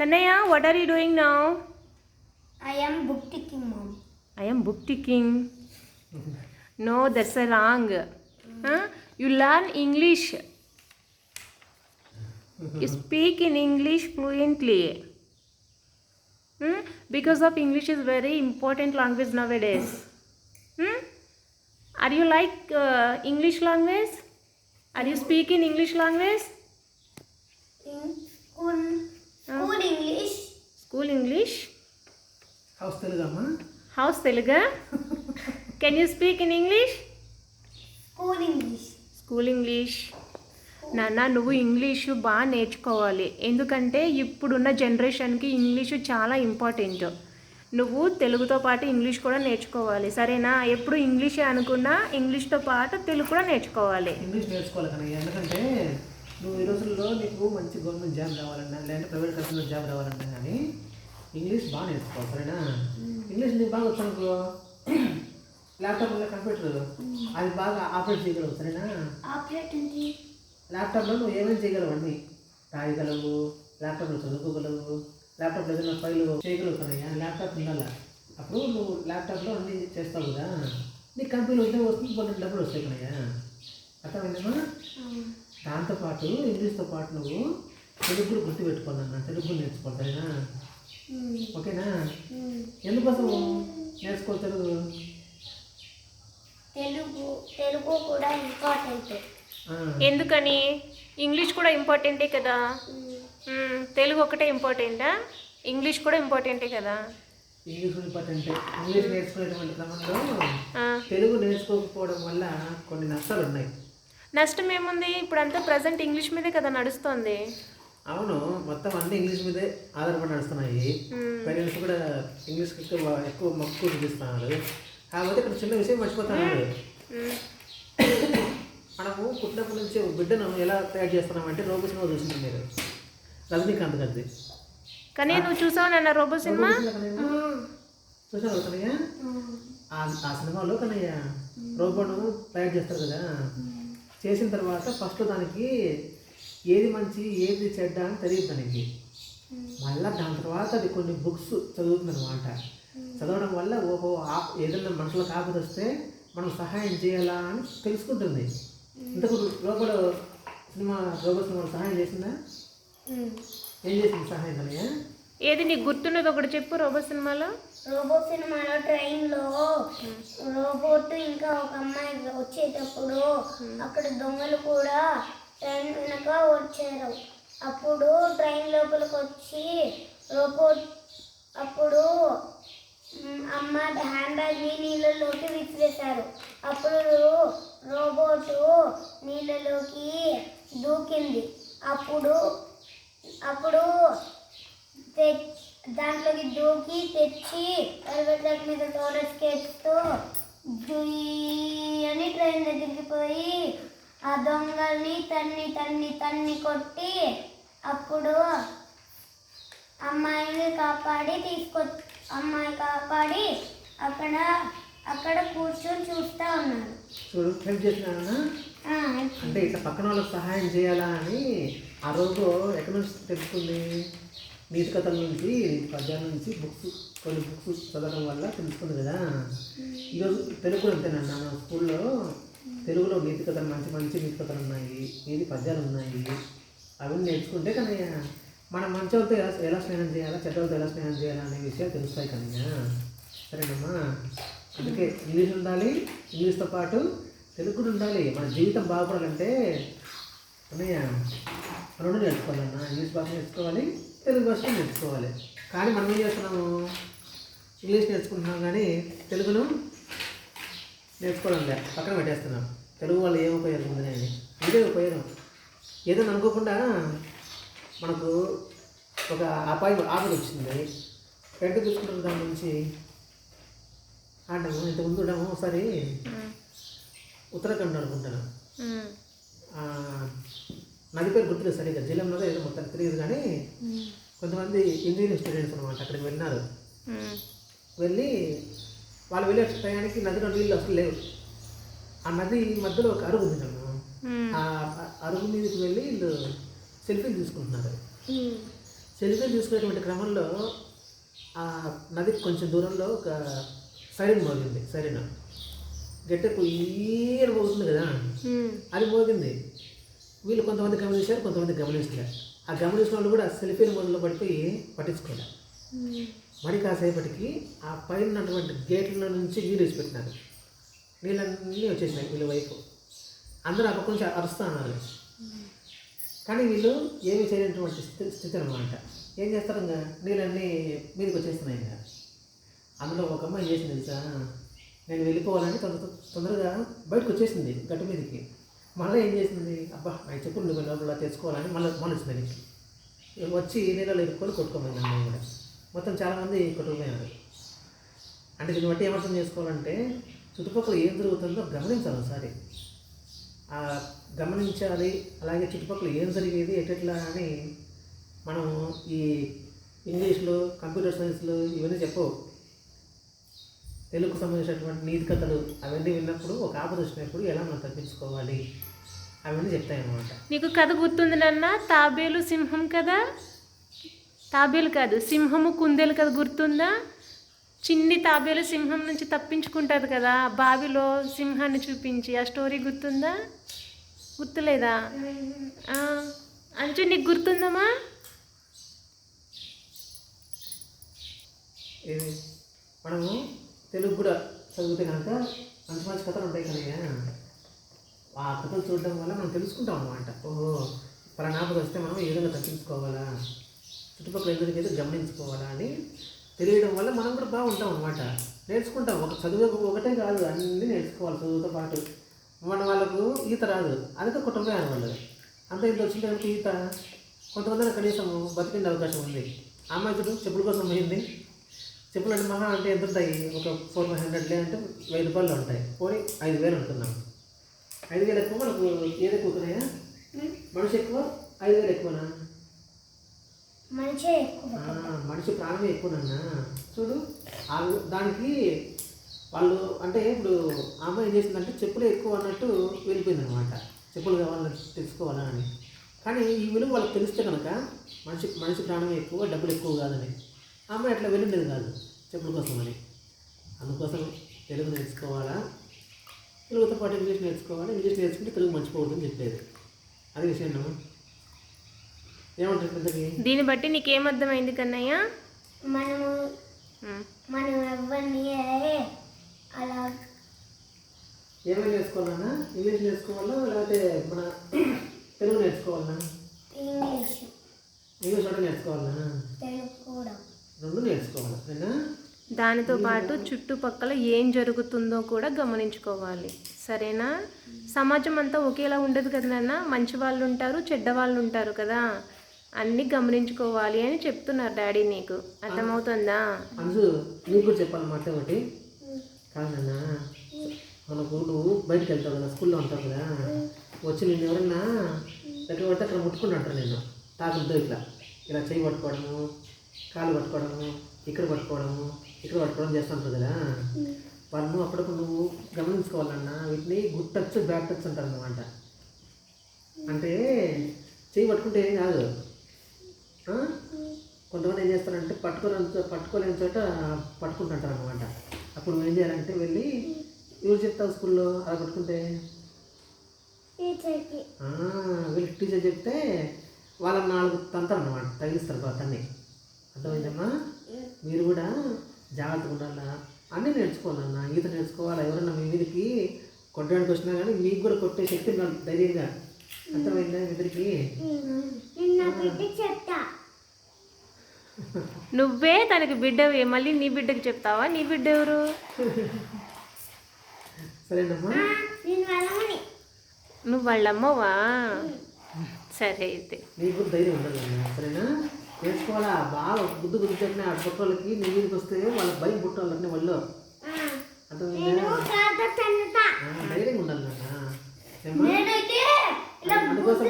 Kanaya, what are you doing now? I am book ticking, mom. I am book ticking. No, that's a wrong. Huh? You learn English. You speak in English fluently. Hmm? Because of English is very important language nowadays. Hmm? Are you like uh, English language? Are you speak in English language? School English. School English? How's తెలుగమ్మా How's Telugu? Can you speak in English? School English. School English నాన్న నువ్వు English బాగా నేర్చుకోవాలి ఎందుకంటే ఇప్పుడున్న జనరేషన్కి English చాలా important నువ్వు తెలుగుతో పాటు ఇంగ్లీష్ కూడా నేర్చుకోవాలి సరేనా ఎప్పుడు ఇంగ్లీషే అనుకున్నా ఇంగ్లీష్తో పాటు తెలుగు కూడా నేర్చుకోవాలి ఇంగ్లీష్ నేర్చుకోవాలి కానీ ఎందుకంటే నువ్వు ఈ రోజుల్లో నీకు మంచి గవర్నమెంట్ జాబ్ రావాలన్నా లేదంటే ప్రైవేట్ కంపెనీలో జాబ్ రావాలన్నా కానీ ఇంగ్లీష్ బాగా నేర్చుకోవాలి సరేనా? ఇంగ్లీష్ నీకు బాగా వచ్చు అనుకో. ల్యాప్టాప్ ఉన్న కంప్యూటర్? అది బాగా ఆపరేట్ చేయగలవు సరేనా. ల్యాప్టాప్లో నువ్వు ఏమేమి చేయగలవు అన్నీ? రాయగలవు ల్యాప్టాప్లో చదువుకోగలవు ల్యాప్టాప్లో ఏదైనా ఫైల్ చేయగలవు కదయ్యా ల్యాప్టాప్ ఉండాల? అప్పుడు నువ్వు ల్యాప్టాప్లో అన్నీ చేస్తావు కదా. నీ కంపెనీలో ఉద్యోగం వస్తుంది కొన్ని డబ్బులు వస్తాయి కదయ్యా అర్థమైందమ్మా దాంతోపాటు ఇంగ్లీష్తో పాటు నువ్వు తెలుగు కూడా గుర్తుపెట్టుకోవాలన్నా తెలుగు కూడా నేర్చుకోవాలి సరేనా. ఓకేనా. ఎందుకోసం నేర్చుకోవాలి తెలుగు? తెలుగు తెలుగు కూడా ఇంపార్టెంట్. ఎందుకని? ఇంగ్లీష్ కూడా ఇంపార్టెంటే కదా? తెలుగు ఒకటే ఇంపార్టెంటా? ఇంగ్లీష్ కూడా ఇంపార్టెంటే కదా? English important. ఇంగ్లీష్ నేర్చుకునేటువంటి క్రమంలో తెలుగు నేర్చుకోకపోవడం వల్ల కొన్ని నష్టాలు ఉన్నాయి నష్టం ఏముంది ఇప్పుడంతా ప్రజెంట్ ఇంగ్లీష్ మీదే కదా నడుస్తోంది. అవును మొత్తం అన్ని ఇంగ్లీష్ మీదే ఆధారపడి నడుస్తున్నాయి. పేరెంట్స్ కూడా ఇంగ్లీష్కి ఎక్కువ ఎక్కువ మక్కువ చూపిస్తున్నారు. కాకపోతే ఇక్కడ చిన్న విషయం మర్చిపోతున్నారు మ్మ్. మనము పుట్టినప్పటి నుంచి బిడ్డను ఎలా తయారు చేస్తున్నామంటే రోబో సినిమా చూసింది మీరు. రజనీకాంత్ గారిది. కానీ నువ్వు చూసావు నాన్న రోబో సినిమా? చూసావు కనయ్య? ఆ ఆ సినిమాలో కనయ్య రోబోను తయారు చేస్తారు కదా. చేసిన తర్వాత ఫస్ట్ దానికి ఏది మంచి ఏది చెడ్డ అని తెలియదు దానికి. మళ్ళీ దాని తర్వాత అది కొన్ని బుక్స్ చదువుతుంది అనమాట చదవడం వల్ల ఓహో ఏదైనా మనుషులకు ఆపద వస్తే మనం సహాయం చేయాలా అని తెలుసుకుంటుంది. ఇంతకు రోబోలో సినిమా రోబో సినిమా సహాయం చేసిందా? ఏం చేసింది సహాయం కనయ్య ఏది నీకు గుర్తున్నది ఒకటి చెప్పు రోబో సినిమాలో. రోబో సినిమాలో ట్రైన్లో రోబోట్ ఇంకా ఒక అమ్మాయి వచ్చేటప్పుడు అక్కడ దొంగలు కూడా ట్రైన్ వెనక వచ్చారు. అప్పుడు ట్రైన్ లోపలికి వచ్చి రోబోట్ అప్పుడు అమ్మ హ్యాండ్ బ్యాగ్ని నీళ్ళలోకి విసిరేశారు. అప్పుడు రోబోట్ నీళ్ళలోకి దూకింది. అప్పుడు అప్పుడు తె- దాంట్లోకి దూకి తెచ్చి రైల్వే ట్రాక్ మీద రోలర్ స్కేట్స్తో జుయ్ అని ట్రైన్ దగ్గరికి పోయి ఆ దొంగల్ని తన్ని తన్ని తన్ని కొట్టి అప్పుడు అమ్మాయిని కాపాడి తీసుకొ అమ్మాయి కాపాడి అక్కడ అక్కడ కూర్చొని చూస్తూ ఉన్నారు చూడు హెల్ప్ చేసినా ఆ, అంటే ఇట్లా పక్కన వాళ్ళకి సహాయం చేయాలా అని ఆ రోజు ఎక్కడి నుంచి తెలుసుకుంది నీతి కథల నుంచి పద్యాల నుంచి బుక్స్ కొన్ని బుక్స్ చదవడం వల్ల తెలుసుకుంది కదా. ఈరోజు తెలుగు అంతేనన్నా మన స్కూల్లో తెలుగులో నీతి కథలు మంచి మంచి నీతి కథలు ఉన్నాయి నీతి పద్యాలు ఉన్నాయి? అవన్నీ నేర్చుకుంటే కనయ్య మనం మంచి వాళ్ళతో ఎలా ఎలా స్నేహం చేయాలా చెడ్డ వాళ్ళతో ఎలా స్నేహం చేయాలా అనే విషయాలు తెలుస్తాయి కనయ్య. సరేనమ్మా? అందుకే ఇంగ్లీష్ ఉండాలి ఇంగ్లీష్తో పాటు తెలుగు ఉండాలి. మన జీవితం బాగుపడాలంటే అన్నయ్య రెండు నేర్చుకోవాలన్నా ఇంగ్లీష్ భాష నేర్చుకోవాలి తెలుగు భాష నేర్చుకోవాలి. కానీ మనం ఏం చేస్తున్నాము? ఇంగ్లీష్ నేర్చుకుంటున్నాం కానీ తెలుగును నేర్చుకోవడం లే పక్కన పెట్టేస్తున్నాం. తెలుగు వాళ్ళు ఏం ఉపయోగం ఉంది అని ఇదే ఉపయోగం. ఏదో అనుకోకుండా మనకు ఒక అపాయం ఆపద వచ్చింది. వెంట చూసుకుంటున్న దాని నుంచి ఆడము ఇంత ముందు ఉండము ఒకసారి ఉత్తరాఖండ్ అనుకుంటాను. నది పేరు గుర్తులేదు సరిగ్గా. జిల్లాలో ఏదో మొత్తం తెలియదు కానీ కొంతమంది ఇంజనీరింగ్ స్టూడెంట్స్ అనమాట అక్కడికి వెళ్ళినారు. వెళ్ళి వాళ్ళు వెళ్ళే టయానికి నదిలో నీళ్ళు అసలు లేవు. ఆ నది మధ్యలో ఒక అరుగు ఉంది. ఆ అరుగు మీదకి వెళ్ళి వీళ్ళు సెల్ఫీలు తీసుకుంటున్నారు. సెల్ఫీలు తీసుకునేటువంటి క్రమంలో ఆ నదికి కొంచెం దూరంలో ఒక సైరన్ మోగింది సైరన్. గట్టెకు ఈయన మోగుతుంది కదా. అది మోగింది వీళ్ళు కొంతమంది గమనించారు కొంతమంది గమనించలేరు ఆ గమనించిన వాళ్ళు కూడా సెల్ఫీల మొదల్లో పడిపోయి పట్టించుకోలేదు ఉమ్. మరి కాసేపటికి ఆ పైన ఉన్నటువంటి గేట్ల నుంచి నీళ్ళు పెట్టినారు నీళ్ళన్నీ వచ్చేసినాయి వీళ్ళ వైపు. అందరూ అక్కడ కొంచెం అరుస్తా ఉన్నారు. కానీ వీళ్ళు ఏమీ చేయనటువంటి స్థితి స్థితి అనమాట ఏం చేస్తారు ఇంకా? నీళ్ళన్నీ మీదకి వచ్చేస్తున్నాయి ఇంకా. అందులో ఒక అమ్మాయి చేసింది తెలుసా? నేను వెళ్ళిపోవాలని తొందర తొందరగా బయటకు వచ్చేసింది గట్టు మీదకి. మళ్ళీ ఏం చేసింది? అబ్బా ఆయన చెప్పులు నువ్వు లోపల తెచ్చుకోవాలని మళ్ళీ మళ్ళీ వచ్చింది వచ్చి నీళ్ళలో ఇరుక్కొని కొట్టుకోమని నేను కూడా. మొత్తం చాలామంది కొట్టుకుపోయినారు అంటే దీన్ని బట్టి ఏమర్థం చేసుకోవాలంటే చుట్టుపక్కల ఏం జరుగుతుందో గమనించాలి ఒకసారి. గమనించాలి అలాగే చుట్టుపక్కల ఏం జరిగేది ఎట్లా అని మనం ఈ ఇంగ్లీష్లో కంప్యూటర్ సైన్స్లో ఇవన్నీ చెప్పవు. తెలుగుకు సంబంధించినటువంటి నీతి కథలు అవన్నీ విన్నప్పుడు ఒక ఆపద వచ్చినప్పుడు ఎలా మనం తప్పించుకోవాలి? అవన్నీ చెప్తాయి అన్నమాట. నీకు కథ గుర్తుంది నాన్న? తాబేలు సింహం కదా? తాబేలు కాదు సింహము కుందేలు కదా గుర్తుందా? చిన్ని తాబేలు సింహం నుంచి తప్పించుకుంటుంది కదా బావిలో సింహాన్ని చూపించి ఆ స్టోరీ గుర్తుందా? గుర్తులేదా? అంచు నీకు గుర్తుందమ్మా? మనము తెలుగు కూడా చదివితే కనుక మంచి మంచి కథలు ఉంటాయి కదయ్యా ఆ కథలు చూడడం వల్ల మనం తెలుసుకుంటాం అనమాట ఓహో పలానాపద వస్తే మనం ఏ విధంగా తప్పించుకోవాలా? చుట్టుపక్కల ఎదురికైతే గమనించుకోవాలా అని తెలియడం వల్ల మనం కూడా బాగుంటాం అనమాట నేర్చుకుంటాం. ఒక చదువు ఒకటే కాదు అన్నీ నేర్చుకోవాలి చదువుతో పాటు. మన వాళ్ళకు ఈత రాదు. అందుకే కుటుంబమే వాళ్ళు. అంత ఇంత వచ్చిన ఈత? కొంతమంది కనీసం బతికిండే అవకాశం ఉంది. అమ్మాయి చూడు చెప్పుల కోసం పోయింది. చెప్పులు అంటే మహా అంటే ఎంత ఉంటాయి? ఒక ఫోర్ ఫైవ్ హండ్రెడ్ లేదంటే వెయ్యి రూపాయలు ఉంటాయి. పోనీ ఐదు వేలు అనుకున్నాం ఐదు వేలు ఎక్కువ మనకు ఏది ఎక్కువ అవుతున్నాయా? మనిషి ఎక్కువ ఐదు వేలు ఎక్కువనా? మనిషి ప్రాణమే ఎక్కువనన్నా. చూడు వాళ్ళు దానికి వాళ్ళు అంటే ఇప్పుడు అమ్మాయి ఏం చేసిందంటే చెప్పులే ఎక్కువ అన్నట్టు వెళ్ళిపోయింది అనమాట చెప్పులు కావాలని తెలుసుకోవాలా అని. కానీ ఈ విలువ వాళ్ళకి తెలిస్తే కనుక మనిషి మనిషి ప్రాణమే ఎక్కువ డబ్బులు ఎక్కువ కాదని. అమ్మాయి అట్లా వెళ్ళిండేది కాదు చెప్పుల కోసం అని అందుకోసం తెలుగు నేర్చుకోవాలా? తెలుగుతో పాటు ఇంగ్లీష్ నేర్చుకోవాలి? ఇంగ్లీష్ నేర్చుకుంటే తెలుగు మర్చిపోవద్దని చెప్పేది. అది విషయం అమ్మా. ఏమంటారు పెద్దకి? దీన్ని బట్టి నీకేమర్థమైంది కన్నయ్య? మనము. మనం ఎవరిని అలా ఏమేమి నేర్చుకోవాలన్నా? ఇంగ్లీష్ నేర్చుకోవాలా? లేకపోతే మన తెలుగు నేర్చుకోవాలన్నా? ఇంగ్లీష్. ఇంగ్లీష్ ఒకటి నేర్చుకోవాలన్నా? తెలుగు. రెండు నేర్చుకోవాలి సరేనా దానితో పాటు చుట్టుపక్కల ఏం జరుగుతుందో కూడా గమనించుకోవాలి. సరేనా? సమాజం అంతా ఒకేలా ఉండదు కదా నాన్న. మంచి వాళ్ళు ఉంటారు చెడ్డ వాళ్ళు ఉంటారు కదా. అన్నీ గమనించుకోవాలి అని చెప్తున్నారు డాడీ నీకు. అర్థమవుతుందా? అంజు నీకు కూడా చెప్పాలన్నమాట ఒకటి. కాదన్నా మనకు నువ్వు బయటికి వెళ్తావు కదా స్కూల్లో ఉంటావు కదా. వచ్చి నేను ఎవరన్నా దగ్గర పడితే అక్కడ ముట్టుకుంటూ అంటారు నేను ఇట్లా. ఇలా చేయి పట్టుకోవడము కాలు పట్టుకోవడము ఇక్కడ పట్టుకోవడము ఇక్కడ పట్టుకోవడం చేస్తుంటారు కదా. వాళ్ళు అప్పుడప్పుడు నువ్వు గమనించుకోవాలన్నా వీటిని గుడ్ టచ్ బ్యాడ్ టచ్ అంటారు అనమాట అంటే చేయి పట్టుకుంటే ఏం కాదు? కొంతమంది ఏం చేస్తారంటే పట్టుకోలేని పట్టుకోలేని చోట పట్టుకుంటుంటారు అనమాట అప్పుడు నువ్వు ఏం చేయాలంటే వెళ్ళి ఎవరు చెప్తావు స్కూల్లో అలా పట్టుకుంటే? వీళ్ళకి టీచర్ చెప్తే వాళ్ళని నాలుగు తంతారు అనమాట తగిలిస్తారు బాగా తన్ని. అర్థమైందమ్మా? మీరు కూడా జాగ్రత్తగా ఉండాలా? అన్నీ నేర్చుకోవాలన్నా ఈత నేర్చుకోవాలా? ఎవరన్నా మీ మీదకి కొట్టడానికి వచ్చినా కానీ మీకు కూడా కొట్టే శక్తి ఉండాలి ధైర్యంగా. అర్థమైందా ఇద్దరికి నువ్వే తనకి బిడ్డవే మళ్ళీ నీ బిడ్డకి చెప్తావా? నీ బిడ్డ ఎవరు? సరేనమ్మా. నువ్వు వాళ్ళమ్మవా? సరే అయితే. నీకు కూడా ధైర్యం ఉండదు సరేనా? నేర్చుకోవాలా బాగా బుద్ధి బుద్ధి చెప్పిన ఆ పుట్టాలకి నీ మీదకి వస్తే వాళ్ళకి భయం పుట్టాలన్నీ వాళ్ళు ధైర్యంగా ఉండాలి నాన్న అందుకోసం